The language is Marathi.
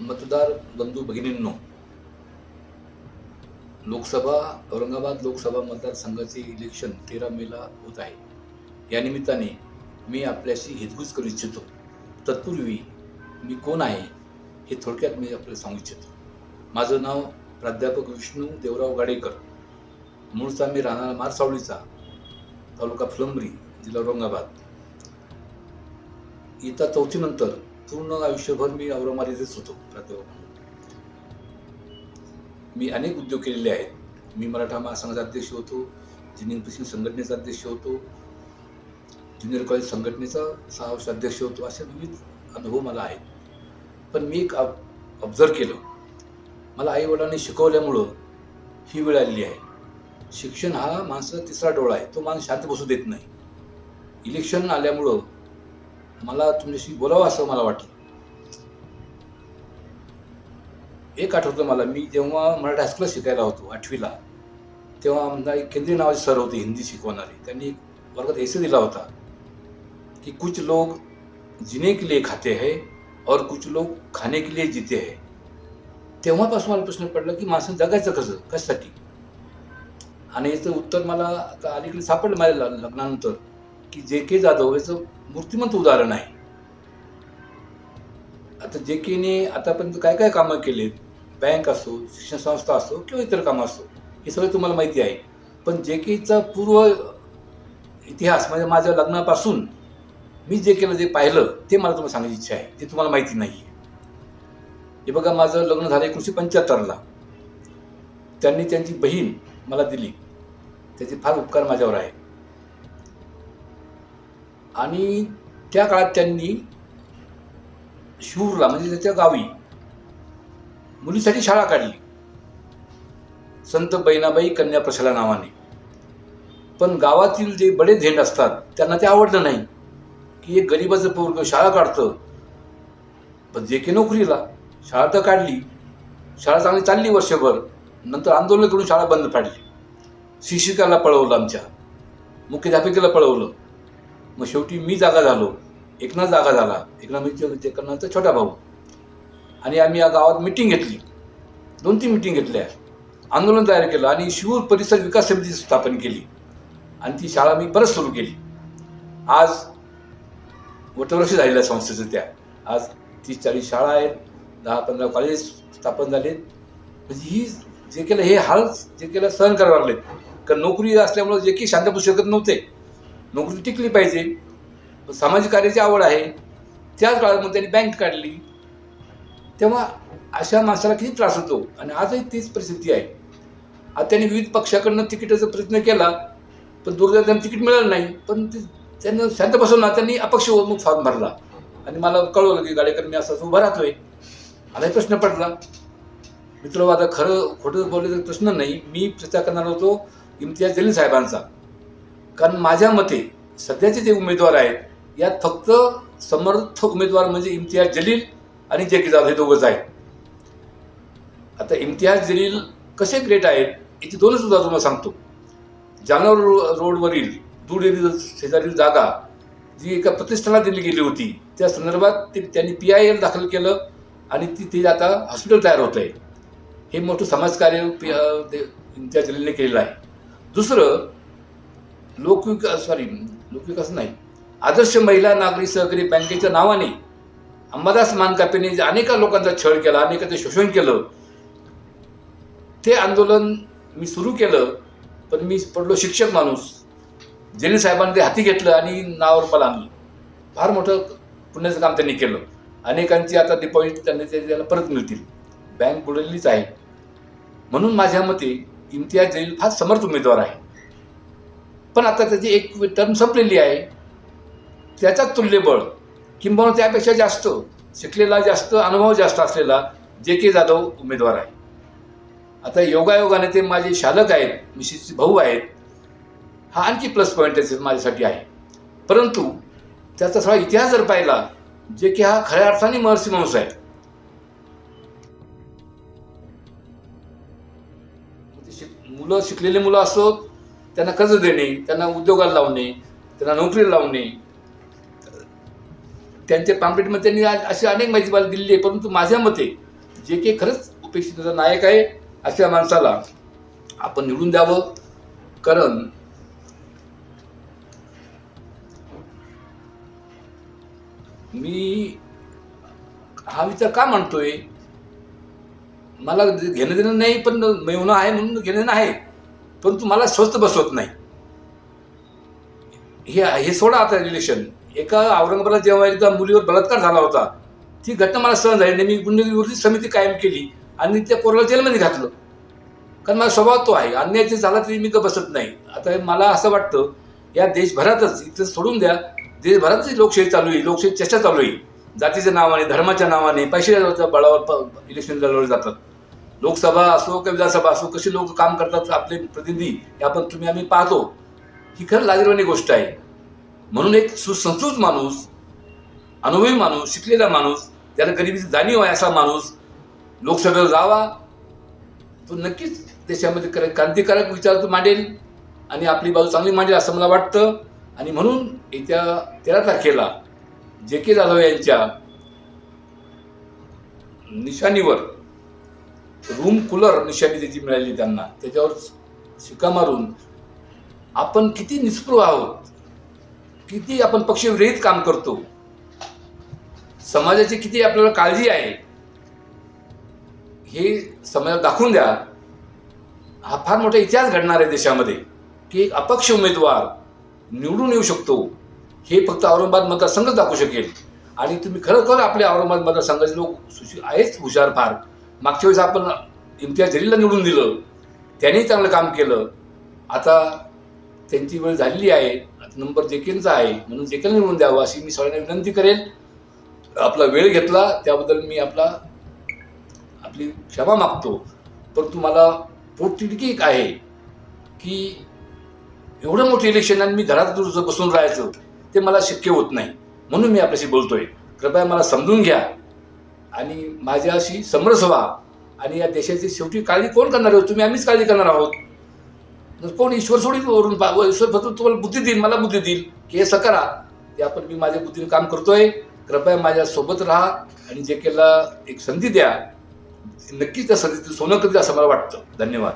मतदार बंधू भगिनींनो लोकसभा औरंगाबाद लोकसभा मतदारसंघाचे इलेक्शन तेरा मेला होत आहे. या निमित्ताने मी आपल्याशी हितगुज करू इच्छितो. तत्पूर्वी मी कोण आहे हे थोडक्यात मी आपल्याला सांगू इच्छितो. माझं नाव प्राध्यापक विष्णू देवराव गाडेकर. मूळचा मी राहणारा मारसावळीचा तालुका फुलंबरी जिल्हा औरंगाबाद. इयत्ता चौथीनंतर पूर्ण आयुष्यभर मी औरंगाबादेतच होतो प्राध्यापक म्हणून. मी अनेक उद्योग केलेले आहेत. मी मराठा महासंघाचा अध्यक्ष होतो जिनिंग पिसिंग संघटनेचा अध्यक्ष होतो ज्युनियर कॉलेज संघटनेचा सहा वर्ष अध्यक्ष होतो असे विविध अनुभव मला आहेत. पण मी एक ऑब्झर्व केलं. मला आईवडिलांनी शिकवल्यामुळं ही वेळ आलेली आहे. शिक्षण हा माणसाचा तिसरा डोळा आहे. तो माणूस शांत बसू देत नाही. इलेक्शन आल्यामुळं मला तुमच्याशी बोलावं असं मला वाटलं. एक आठवतं मला मी जेव्हा मराठी हायस्कूलला शिकायला होतो आठवीला तेव्हा आमदार एक केंद्रीय नावाचे सर होते हिंदी शिकवणारे. त्यांनी एक वर्गात ऐसे दिला होता कि कुछ लोग जिने के लिए खाते हैं और कुछ लोग खाने के लिए जीते हैं. तेव्हापासून मला प्रश्न पडला की माणसं जगायचं कसं? कशासाठी? आणि याचं उत्तर मला आता अलीकडे सापडलं माझ्या लग्नानंतर. की जे के जाधव याचं मूर्तिमंत उदाहरण आहे. आता जे केने आतापर्यंत काय काय कामं केलेत? बँक असो शिक्षण संस्था असो किंवा इतर कामं असो हे सगळं तुम्हाला माहिती आहे. पण जे केचा पूर्व इतिहास म्हणजे माझ्या लग्नापासून मी जे केलं जे पाहिलं ते मला तुम्हाला सांगायची इच्छा आहे. ते तुम्हाला माहिती नाही आहे हे बघा माझं लग्न झालं एकोणीसशे पंच्याहत्तरला. त्यांनी त्यांची बहीण मला दिली. त्याचे फार उपकार माझ्यावर आहे आणि त्या काळात त्यांनी शिवूरला म्हणजे त्याच्या गावी मुलीसाठी शाळा काढली. संत बहिणाबाई कन्या प्रशाला नावाने. पण गावातील जे बडे झेंड असतात त्यांना ते आवडलं नाही. की एक गरिबाचं पोरग शाळा काढतं. पण जे की नोकरीला शाळा तर काढली. शाळा चांगली चालली वर्षभर. नंतर आंदोलन करून शाळा बंद पाडली. शिक्षिकाला पळवलं आमच्या. मुख्याध्यापिकेला पळवलं. मग शेवटी मी जागा झालो. एकनाथ जागा झाला. एकनाथ म्हणजे एकनाथचा छोटा भाऊ. आणि आम्ही या गावात मिटिंग घेतली. दोन तीन मिटिंग घेतल्या. आंदोलन तयार केलं आणि शिवूर परिसर विकास समिती स्थापन केली. आणि ती शाळा मी परत सुरू केली. आज वटवर्ष झालेल्या संस्थेचं त्या. आज तीस चाळीस शाळा आहेत दहा पंधरा कॉलेज स्थापन झालेत. म्हणजे ही जे केलं हे हाल जे केलं सहन करावं लागलेत. कारण नोकरी असल्यामुळं जे की शांत बसू शकत नव्हते. नोकरी टिकली पाहिजे. सामाजिक कार्याची आवड आहे. त्याच काळामध्ये त्यांनी बँक काढली. तेव्हा अशा माणसाला किती त्रास होतो? आणि आजही तीच परिस्थिती आहे. आता त्यांनी विविध पक्षाकडनं तिकिटाचा प्रयत्न केला पण दुर्दैव त्यांना तिकीट मिळालं नाही. पण ते त्यांना शांत बसवून त्यांनी अपक्ष मग फॉर्म भरला. आणि मला कळवलं की गाडेकर मी असं उभा राहतोय. मलाही प्रश्न पडला. मित्र आता खरं खोटं बोलले तर प्रश्न नाही. मी प्रचार करणार होतो इम्तियाज जलील साहेबांचा. कारण माझ्या मते सध्याचे जे उमेदवार आहेत यात फक्त समर्थ उमेदवार म्हणजे इम्तियाज जलील आणि जे की जाधव हे दोघंच आहेत. आता इम्तियाज जलील कसे ग्रेट आहेत याची दोनच सुद्धा तुम्हाला सांगतो. जालना रोडवरील दूर येथील शेजारील जागा जी एका प्रतिष्ठाला दिली गेली होती त्या संदर्भात ते त्यांनी पी आय एल दाखल केलं आणि ती ते आता हॉस्पिटल तयार होत आहे. हे मोठं समाजकार्य पी इम्तियाज जलीलने केलेलं आहे. दुसरं लोकविकास सॉरी लोकविकास नाही. आदर्श महिला नागरी सहकारी बँकेच्या नावाने अंबादास मानकापेने जे लोकांचा छळ केला अनेकांचं शोषण केलं ते आंदोलन मी सुरू केलं पण मी पडलो शिक्षक माणूस. जलील साहेबांनी ते हाती घेतलं आणि नावावर मला आणलं. फार मोठं पुण्याचं काम त्यांनी केलं. अनेकांची आता डिपॉझिट त्यांनी त्याला परत मिळतील. बँक बुडलेलीच आहे. म्हणून माझ्या मते इम्तियाज जलील फार समर्थ उमेदवार आहे. पण आता त्याची एक टर्म संपलेली आहे. त्याच्यात तुल्यबळ किंबहुना त्यापेक्षा जास्त शिकलेला जास्त अनुभव जास्त असलेला जे के जाधव उमेदवार आहे. आता योगायोगाने ते माझे शालक आहेत मिशीचे भाऊ आहेत. हा आणखी प्लस पॉईंट त्याचे माझ्यासाठी आहे. परंतु त्याचा सगळा इतिहास जर पाहिला जे की हा खऱ्या अर्थाने महर्षी माणूस आहे. मुलं शिकलेले मुलं असोत त्यांना कर्ज देणे त्यांना उद्योगाला लावणे त्यांना नोकरीला लावणे. त्यांच्या पॅम्पलेटमध्ये त्यांनी अशी अनेक माहिती मला दिलेली आहे परंतु माझ्या मते जे काही खरंच उपेक्षित नायक आहे अशा माणसाला आपण निवडून द्यावं. कारण मी हा विचार का मांडतोय? मला घेणं देणं नाही पण मेवणं आहे म्हणून घेणं देणं आहे. परंतु मला स्वस्त बसवत नाही. हे हे सोडा आता रिलेशन एका औरंगाबादला जेव्हा एकदा मुलीवर बलात्कार झाला होता ती घटना मला सहन झाली आणि मी गुन्हेगारी समिती कायम केली आणि त्या पोराला जेलमध्ये घातलं. कारण माझा स्वभाव तो आहे. अन्याय जे झाला तरी मी का बसत नाही. आता मला असं वाटतं या देशभरातच इथं सोडून द्या. देशभरातच लोकशाही चालू आहे. लोकशाही चर्चा चालू आहे. जातीच्या नावाने धर्माच्या नावाने पैशाच्या बळावर इलेक्शन लढवले जातात. लोकसभा असो किंवा विधानसभा असो कसे लोक काम करतात आपले प्रतिनिधी हे आपण तुम्ही आम्ही पाहतो. ही खरं लाजीरवाणी गोष्ट आहे. म्हणून एक सुसंस्कृत माणूस अनुभवी माणूस शिकलेला माणूस त्याला गरिबीची जाणीव आहे असा माणूस लोकसभेवर जावा तो नक्कीच देशामध्ये कर क्रांतिकारक विचार तो मांडेल आणि आपली बाजू चांगली मांडेल असं मला वाटतं. आणि म्हणून येत्या तेरा तारखेला जे के जाधव यांच्या निशाणीवर रूम कूलर निशाणी त्याची मिळाली त्यांना. त्याच्यावर शिका मारून आपण किती निष्पृह आहोत? किती आपण पक्षविरहित काम करतो? समाजाची किती आपल्याला काळजी आहे? हे समाजाला दाखवून द्या. हा फार मोठा इतिहास घडणार आहे देशामध्ये की एक अपक्ष उमेदवार निवडून येऊ शकतो. हे फक्त औरंगाबाद मतदारसंघच दाखवू शकेल. आणि तुम्ही खरोखर आपल्या औरंगाबाद मतदारसंघाचे लोक सुशी आहेच हुशार फार. मागच्या वेळेस आपण इम्तियाज जलीलला निवडून दिलं त्यांनी चांगलं काम केलं. आता त्यांची वेळ झालेली आहे आता नंबर जेकेंचा आहे म्हणून जेकेला निवडून द्यावं अशी मी सगळ्यांना विनंती करेल. आपला वेळ घेतला त्याबद्दल मी आपला आपली क्षमा मागतो. परंतु मला पोटतिडकी एक आहे की एवढं मोठं इलेक्शन आणि मी घरात जर बसून राहायचं ते मला शक्य होत नाही. म्हणून मी आपल्याशी बोलतोय. कृपया मला समजून घ्या. आणि माझ्याशी समरस व्हा आणि या देशाची शेवटी काळजी कोण करणार आहोत तुम्ही आम्हीच काळजी करणार आहोत. जर कोण ईश्वर सोडीत वरून? पा- ईश्वर फक्त तुम्हाला बुद्धी देईल मला बुद्धी देईल. की हे सकारा ते आपण मी माझ्या बुद्धीने काम करतोय. कृपया माझ्या सोबत राहा आणि जे केला एक संधी द्या. नक्कीच त्या संधीचं सोनं कधी असं मला वाटतं. धन्यवाद.